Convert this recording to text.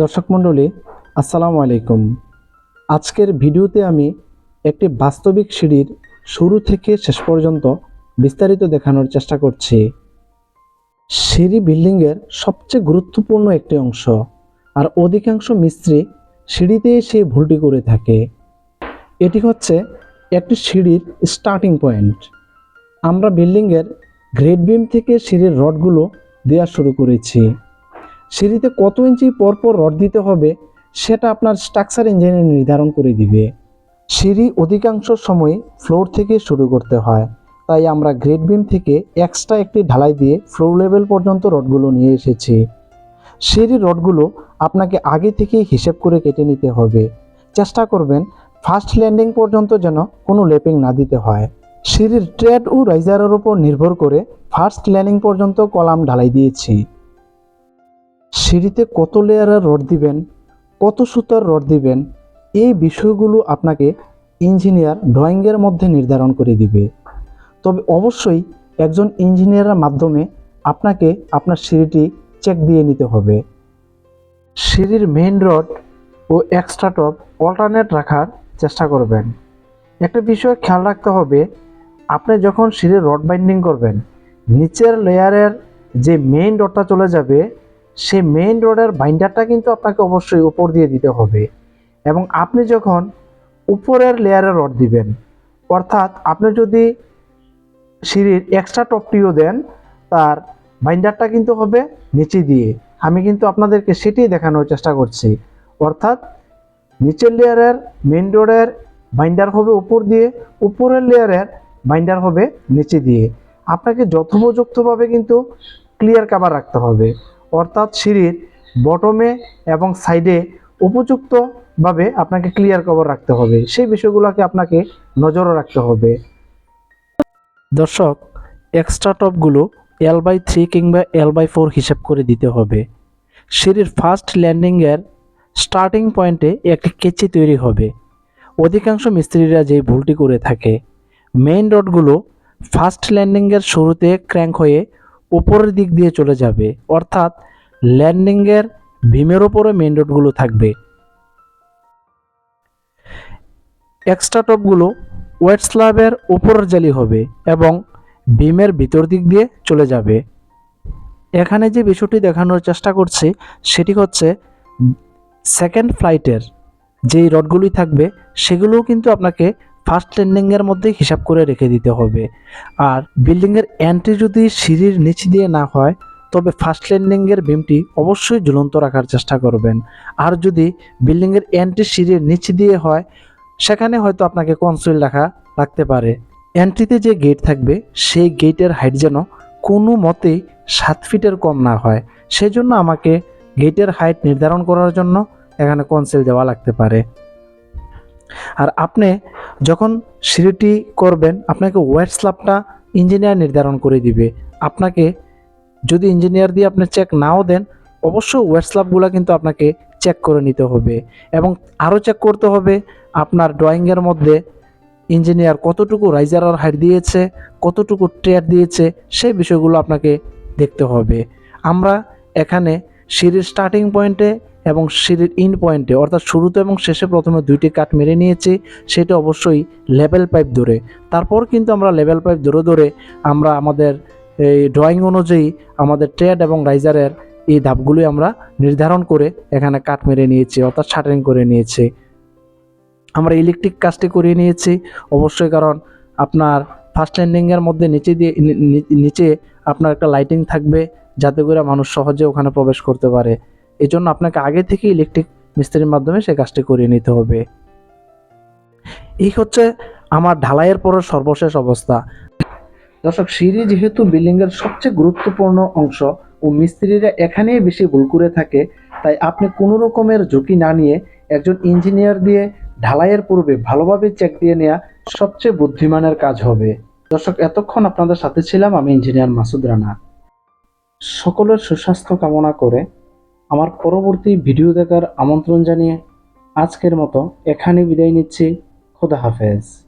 দর্শক মণ্ডলী, আসসালামু আলাইকুম। আজকের ভিডিওতে আমি একটি বাস্তবিক সিঁড়ির শুরু থেকে শেষ পর্যন্ত বিস্তারিত দেখানোর চেষ্টা করছি। সিঁড়ি বিল্ডিংয়ের সবচেয়ে গুরুত্বপূর্ণ একটি অংশ আর অধিকাংশ মিস্ত্রি সিঁড়িতে সেই ভুলটি করে থাকে। এটি হচ্ছে একটি সিঁড়ির স্টার্টিং পয়েন্ট আমরা বিল্ডিংয়ের গ্রেড বিম থেকে সিঁড়ির রডগুলো দেওয়া শুরু করেছি। সিঁড়িতে কত ইঞ্চি পরপর রড দিতে হবে, সেটা আপনার স্ট্রাকচার ইঞ্জিনিয়ার নির্ধারণ করে দিবে। সিঁড়ি অধিকাংশ সময় ফ্লোর থেকে শুরু করতে হয়, তাই আমরা গ্রেড বিম থেকে এক্সট্রা একটি ঢালাই দিয়ে ফ্লোর লেভেল পর্যন্ত রডগুলো নিয়ে এসেছি। সিঁড়ির রডগুলো আপনাকে আগে থেকেই হিসেব করে কেটে নিতে হবে। চেষ্টা করবেন ফার্স্ট ল্যান্ডিং পর্যন্ত যেন কোনো লেপিং না দিতে হয়। সিঁড়ির ট্রেড ও রাইজারের উপর নির্ভর করে ফার্স্ট ল্যান্ডিং পর্যন্ত কলাম ঢালাই দিয়েছি। সিঁড়িতে কত লেয়ারের রড দিবেন, কত সুতার রড দিবেন, এই বিষয়গুলো আপনাকে ইঞ্জিনিয়ার ড্রয়িংয়ের মধ্যে নির্ধারণ করে দিবে। তবে অবশ্যই একজন ইঞ্জিনিয়ারের মাধ্যমে আপনাকে আপনার সিঁড়িটি চেক দিয়ে নিতে হবে। সিঁড়ির মেইন রড ও এক্সট্রা টপ অল্টারনেট রাখার চেষ্টা করবেন। একটা বিষয় খেয়াল রাখতে হবে, আপনি যখন সিঁড়ির রড বাইন্ডিং করবেন, নিচের লেয়ারের যে মেইন রডটা চলে যাবে সেই মেইন রোডের বাইন্ডারটা কিন্তু আপনাকে অবশ্যই উপর দিয়ে দিতে হবে। এবং আপনি যখন উপরের লেয়ারে রড দিবেন, অর্থাৎ আপনি যদি সিঁড়ির এক্সট্রা টপটিও দেন, তার বাইন্ডারটা কিন্তু হবে নিচে দিয়ে। আমি কিন্তু আপনাদেরকে সেটাই দেখানোর চেষ্টা করছি। অর্থাৎ নিচের লেয়ারের মেইন রোডের বাইন্ডার হবে উপর দিয়ে, উপরের লেয়ারের বাইন্ডার হবে নিচে দিয়ে। আপনাকে যথোপযুক্তভাবে কিন্তু ক্লিয়ার কাভার রাখতে হবে। অর্থাৎ সিঁড়ির বটমে এবং সাইডে উপযুক্তভাবে আপনাকে ক্লিয়ার কভার রাখতে হবে। সেই বিষয়গুলোকে আপনাকে নজরে রাখতে হবে। দর্শক এক্সট্রা টপগুলো এল বাই থ্রি কিংবা এল বাই ফোর হিসাব করে দিতে হবে। সিঁড়ির ফার্স্ট ল্যান্ডিংয়ের স্টার্টিং পয়েন্টে একটি কেচি তৈরি হবে। অধিকাংশ মিস্ত্রিরা যেই ভুলটি করে থাকে মেইন রডগুলো ফার্স্ট ল্যান্ডিংয়ের শুরুতে ক্র্যাঙ্ক হয়ে উপরের দিক দিয়ে চলে যাবে, অর্থাৎ ল্যান্ডিংয়ের ভীমের ওপরে মেইন রোডগুলো থাকবে। এক্সট্রা টপগুলো ওয়েট স্ল্যাবের উপরের জালি হবে এবং বিমের ভিতর দিক দিয়ে চলে যাবে। এখানে যে বিষয়টি দেখানোর চেষ্টা করছি, সেটি হচ্ছে সেকেন্ড ফ্লাইটের যেই রডগুলি থাকবে, সেগুলোও কিন্তু আপনাকে ফার্স্ট ল্যান্ডিংয়ের মধ্যে হিসাব করে রেখে দিতে হবে। আর বিল্ডিংয়ের এন্ট্রি যদি সিঁড়ির নিচ দিয়ে না হয়, তবে ফার্স্ট ল্যান্ডিংয়ের বিমটি অবশ্যই ঝুলন্ত রাখার চেষ্টা করবেন। আর যদি বিল্ডিংয়ের এন্ট্রি সিঁড়ির নিচ দিয়ে হয়, সেখানে হয়তো আপনাকে কনসোল রাখা, রাখতে পারে। এন্ট্রিতে যে গেট থাকবে, সেই গেটের হাইট যেন কোনো মতেই সাত ফিটের কম না হয়। সেজন্য আমাকে গেটের হাইট নির্ধারণ করার জন্য এখানে কনসেল দেওয়া লাগতে পারে। আর আপনি যখন সিঁড়িটি করবেন, আপনাকে ওয়েট স্ল্যাবটা ইঞ্জিনিয়ার নির্ধারণ করে দিবে। আপনাকে যদি ইঞ্জিনিয়ার দিয়ে আপনি চেক নাও দেন, অবশ্যই ওয়েট স্ল্যাবগুলো কিন্তু আপনাকে চেক করে নিতে হবে। এবং আরও চেক করতে হবে, আপনার ড্রয়িংয়ের মধ্যে ইঞ্জিনিয়ার কতটুকু রাইজার আর হাইট দিয়েছে, কতটুকু ট্রেয়ার দিয়েছে, সেই বিষয়গুলো আপনাকে দেখতে হবে। আমরা এখানে সিঁড়ির স্টার্টিং পয়েন্টে এবং সিঁড়ির ইন পয়েন্টে অর্থাৎ শুরুতে এবং শেষে প্রথমে দুইটি কাট মেরে নিয়েছি, সেটা অবশ্যই লেভেল পাইপ ধরে। তারপর কিন্তু আমরা লেভেল পাইপ ধরে ধরে আমরা আমাদের এই ড্রয়িং অনুযায়ী আমাদের ট্রেড এবং রাইজারের এই ধাপগুলি আমরা নির্ধারণ করে এখানে কাট মেরে নিয়েছি, অর্থাৎ শাটারিং করে নিয়েছি। আমরা ইলেকট্রিক কাজটি করিয়ে নিয়েছি, অবশ্যই কারণ আপনার ফার্স্ট ল্যান্ডিংয়ের মধ্যে নিচে দিয়ে নিচে আপনার একটা লাইটিং থাকবে, যাতে করে মানুষ সহজে ওখানে প্রবেশ করতে পারে। এই জন্য আপনাকে আগে থেকে ইলেকট্রিক মিস্ত্রির মাধ্যমে সেই কাজটি করিয়ে নিতে হবে। এই হচ্ছে আমার ঢালাইয়ের পরের সর্বশেষ অবস্থা। দর্শক, সিঁড়ি যেহেতু বিল্ডিংয়ের সবচেয়ে গুরুত্বপূর্ণ অংশ ও মিস্ত্রিরা এখানেই বেশি ভুল করে থাকে, তাই আপনি কোনো রকমের ঝুঁকি না নিয়ে একজন ইঞ্জিনিয়ার দিয়ে ঢালাইয়ের পূর্বে ভালোভাবে চেক দিয়ে নেওয়া সবচেয়ে বুদ্ধিমানের কাজ হবে। দর্শক, এতক্ষণ আপনাদের সাথে ছিলাম আমি ইঞ্জিনিয়ার মাসুদ রানা। সকলের সুস্বাস্থ্য কামনা করে আমার পরবর্তী ভিডিও দেখার আমন্ত্রণ জানিয়ে আজকের মতো এখানে বিদায় নিচ্ছি। খোদা হাফেজ।